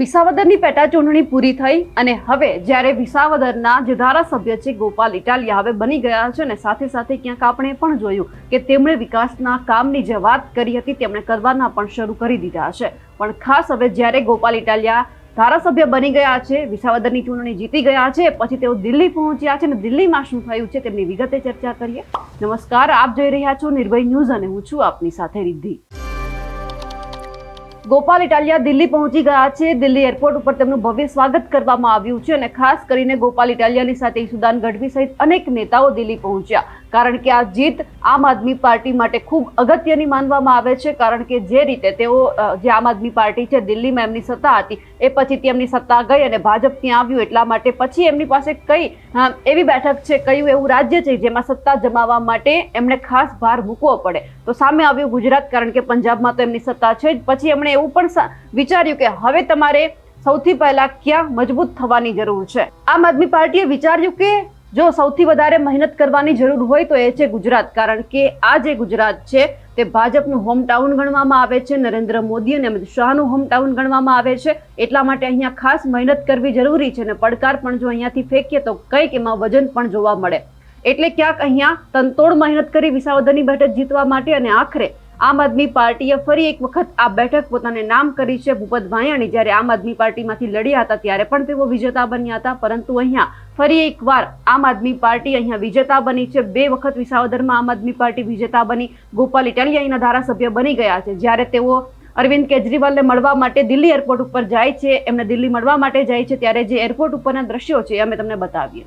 વિસાવદરની પેટા ચૂંટણી પૂરી થઈ અને હવે જ્યારે વિસાવદરના જે ધારાસભ્ય છે ગોપાલ ઇટાલિયા હવે બની ગયા છે અને સાથે સાથે ક્યાંક આપણે પણ જોયું કે તેમણે વિકાસના કામની જે વાત કરી હતી તેમણે કરવાના પણ શરૂ કરી દીધા છે. પણ ખાસ હવે જ્યારે ગોપાલ ઇટાલિયા ધારાસભ્ય બની ગયા છે, વિસાવદરની ચૂંટણી જીતી ગયા છે, પછી તેઓ દિલ્હી પહોંચ્યા છે અને દિલ્હીમાં શું થયું છે તેમની વિગતે ચર્ચા કરીએ. નમસ્કાર, આપ જોઈ રહ્યા છો નિર્ભય ન્યૂઝ અને હું છું આપની સાથે રિદ્ધિ. ગોપાલ ઇટાલિયા દિલ્હી પહોંચી ગયા છે. દિલ્હી એરપોર્ટ ઉપર તેમનું ભવ્ય સ્વાગત કરવામાં આવ્યું છે અને ખાસ કરીને ગોપાલ ઇટાલિયાની સાથે ઈસુદાન ગઢવી સહિત અનેક નેતાઓ દિલ્હી પહોંચ્યા. કારણ કે આ જીત આમ આદમી પાર્ટી માટે ખૂબ અગત્યની માનવામાં આવે છે. કારણ કે જે રીતે તેઓ જે આમ આદમી પાર્ટી છે, દિલ્હીમાં એમની સત્તા હતી, એ પછી તેમની સત્તા ગઈ અને ભાજપ ત્યાં આવ્યું એટલા માટે પછી એમની પાસે કઈ એવી બેઠક છે, કયું એવું રાજ્ય છે જેમાં સત્તા જમાવવા માટે એમણે ખાસ ભાર મૂકવો પડે. તો સામે આવ્યું ગુજરાત, કારણ કે પંજાબમાં તો એમની સત્તા છે જ. પછી એમણે એવું પણ વિચાર્યું કે હવે તમારે સૌથી પહેલા ક્યાં મજબૂત થવાની જરૂર છે? આમ આદમી પાર્ટીએ વિચાર્યું કે જો સૌથી વધારે મહેનત કરવાની જરૂર હોય તો એ છે ગુજરાત. કારણ કે આ જે ગુજરાત છે તે ભાજપનું હોમ ટાઉન ગણવામાં આવે છે, નરેન્દ્ર મોદી અને અમિત શાહનું હોમ ટાઉન ગણવામાં આવે છે. એટલા માટે અહીંયા ખાસ મહેનત કરવી જરૂરી છે અને પડકાર પણ જો અહીંયાથી ફેંકીએ તો કંઈક એમાં વજન પણ જોવા મળે. એટલે ક્યાંક અહીંયા તનતોડ મહેનત કરી વિસાવદરની બેઠક જીતવા માટે અને આખરે આમ આદમી પાર્ટીએ ફરી એક વખત આ બેઠક પોતાને નામ કરી છે ભૂપત ભાયાણી. જ્યારે આમ આદમી પાર્ટીમાંથી લડ્યા હતા, ત્યારે પણ તેઓ વિજેતા બન્યા હતા. પરંતુ અહીંયા ફરી એકવાર આમ આદમી પાર્ટી અહીંયા વિજેતા બની છે. બે વખત વિસાવદરમાં આમ આદમી પાર્ટી વિજેતા બની. ગોપાલ ઇટાલિયા અહીંના ધારાસભ્ય બની ગયા છે. જ્યારે તેઓ અરવિંદ કેજરીવાલને મળવા માટે દિલ્હી એરપોર્ટ ઉપર જાય છે, એમને દિલ્હી મળવા માટે જાય છે, ત્યારે જે એરપોર્ટ ઉપરના દ્રશ્યો છે અમે તમને બતાવીએ.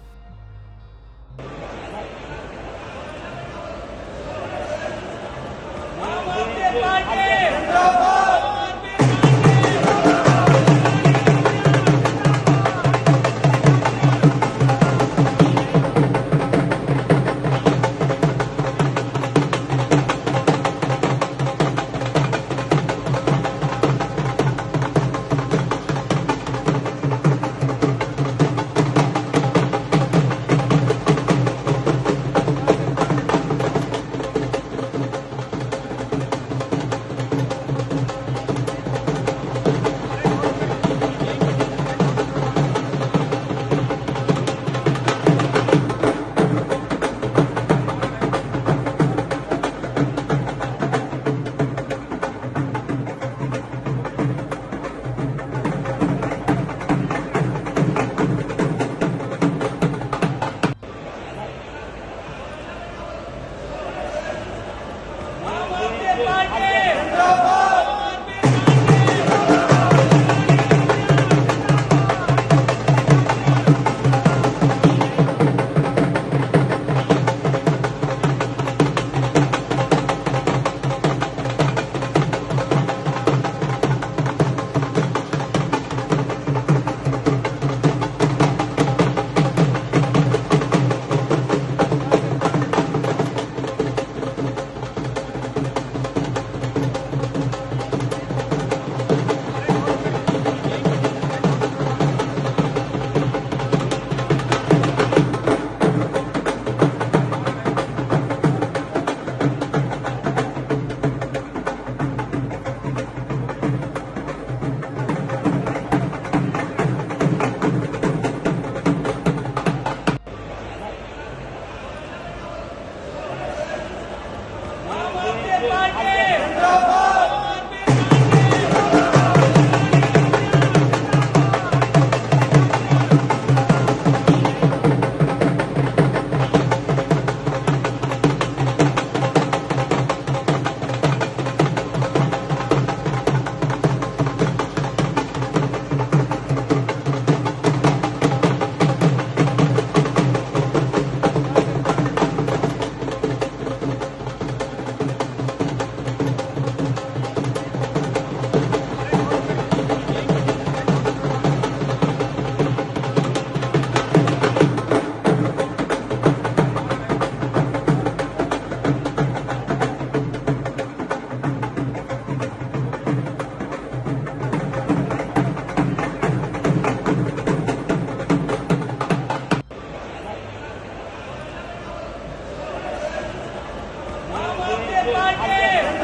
Bravo!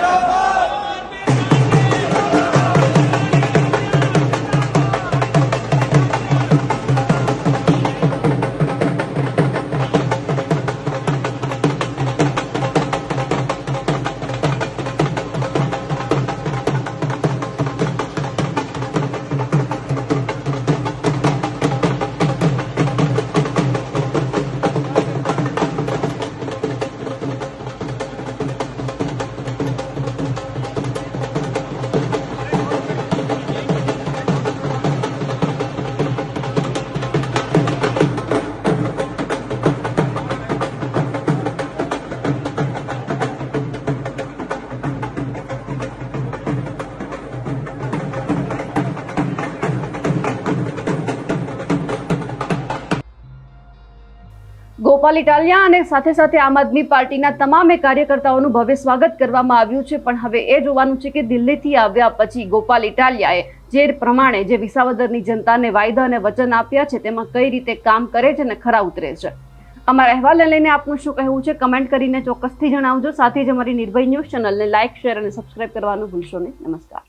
Europa! ગોપાલ ઇટાલિયા અને સાથે સાથે આમ આદમી પાર્ટીના તમામે કાર્યકર્તાઓનું ભવ્ય સ્વાગત કરવામાં આવ્યું છે. પણ હવે એ જોવાનું છે કે દિલ્હીથી આવ્યા પછી ગોપાલ ઇટાલિયાએ જે પ્રમાણે જે વિસાવદરની જનતાને વાયદા અને વચન આપ્યા છે, તેમાં કઈ રીતે કામ કરે છે અને ખરા ઉતરે છે. અમારા અહેવાલને લઈને આપનું શું કહેવું છે? કમેન્ટ કરીને ચોક્કસથી જણાવજો. સાથે જ અમારી નિર્ભય ન્યૂઝ ચેનલને લાઇક, શેર અને સબસ્ક્રાઇબ કરવાનું ભૂલશો નહીં. નમસ્કાર.